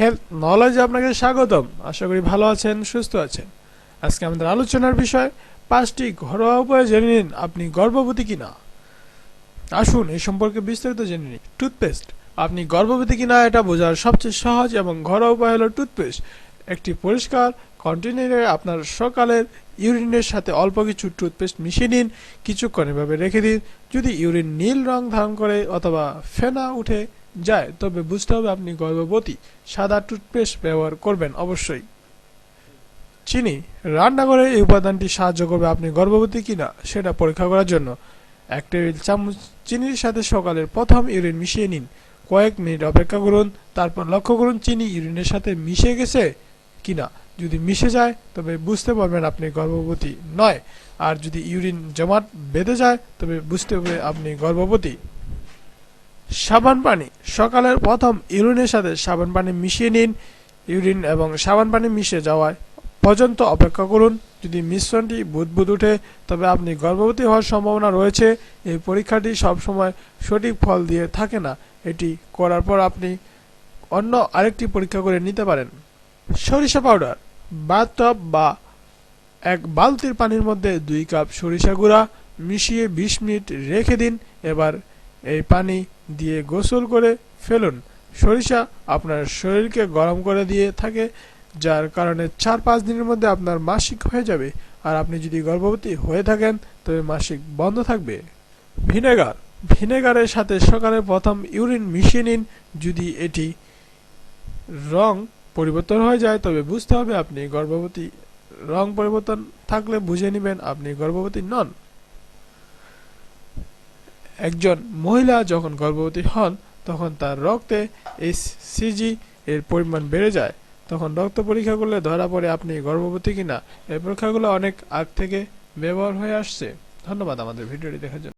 Health নলেজে আপনাকে স্বাগতম। আশা করি ভালো আছেন, সুস্থ আছেন। আজকে আমাদের আলোচনার বিষয়, পাঁচটি ঘরোয়া উপায় জেনে নিন আপনি গর্ভবতী কিনা। আসুন, এই সম্পর্কে বিস্তারিত জেনে নিন টুথপেস্ট। আপনি গর্ভবতী কিনা, এটা বোঝার সবচেয়ে সহজ এবং ঘরোয়া উপায় হলো টুথপেস্ট। একটি পরিষ্কার কন্টেনারে আপনার সকালের ইউরিনের সাথে অল্প কিছু টুথপেস্ট মিশিয়ে নিন। কিছুক্ষণ এভাবে রেখে দিন। যদি ইউরিন নীল রং ধারণ করে অথবা ফেনা উঠে যায়, তবে বুঝতে হবে আপনি গর্ভবতী। সাদা টুথপেস্ট ব্যবহার করবেন অবশ্যই। চিনি, রান্নাঘরে এই উপাদানটি সাহায্য করবে আপনি গর্ভবতী কিনা সেটা পরীক্ষা করার জন্য। এক টেবিল চামচ চিনির সাথে সকালের প্রথম ইউরিন মিশিয়ে নিন। কয়েক মিনিট অপেক্ষা করুন, তারপর লক্ষ্য করুন চিনি ইউরিনের সাথে মিশে গেছে কিনা। যদি মিশে যায়, তবে বুঝতে পারবেন আপনি গর্ভবতী নয়। আর যদি ইউরিন জমাট বেঁধে যায়, তবে বুঝতে হবে আপনি গর্ভবতী। সাবান পানি সকালের প্রথম ইউরিনের সাথে সাবান পানি মিশিয়ে নিন। ইউরিন এবং সাবান পানি মিশে যাওয়ায় পর্যন্ত অপেক্ষা করুন। যদি মিশ্রণটি বুদবুদ উঠে তবে আপনি গর্ভবতী হওয়ার সম্ভাবনা রয়েছে। এই পরীক্ষাটি সবসময় সঠিক ফল দিয়ে থাকে না। এটি করার পর আপনি অন্য আরেকটি পরীক্ষা করে নিতে পারেন। সরিষা পাউডার। বাথটব বা এক বালতির পানির মধ্যে দুই কাপ সরিষা গুঁড়া মিশিয়ে বিশ মিনিট রেখে দিন। এবার এই পানি দিয়ে গোসল করে ফেলুন। সরিষা আপনার শরীরকে গরম করে দিয়ে থাকে, যার কারণে চার পাঁচ দিনের মধ্যে আপনার মাসিক হয়ে যাবে। আর আপনি যদি গর্ভবতী হয়ে থাকেন, তবে মাসিক বন্ধ থাকবে। ভিনেগার। ভিনেগারের সাথে সকালে প্রথম ইউরিন মিশিয়ে নিন। যদি এটি রং পরিবর্তন হয়ে যায়, তবে বুঝতে হবে আপনি গর্ভবতী, রং পরিবর্তন থাকলে বুঝে নেবেন আপনি গর্ভবতী নন। একজন মহিলা যখন গর্ভবতী হন, তখন তার রক্তে সিজি এর পরিমাণ বেড়ে যায়। তখন রক্ত পরীক্ষা করলে ধরা পড়ে আপনি গর্ভবতী কিনা। এই পরীক্ষাগুলো অনেক আগ থেকে ব্যবহার হয়ে আসছে। ধন্যবাদ আমাদের ভিডিওটি দেখার জন্য।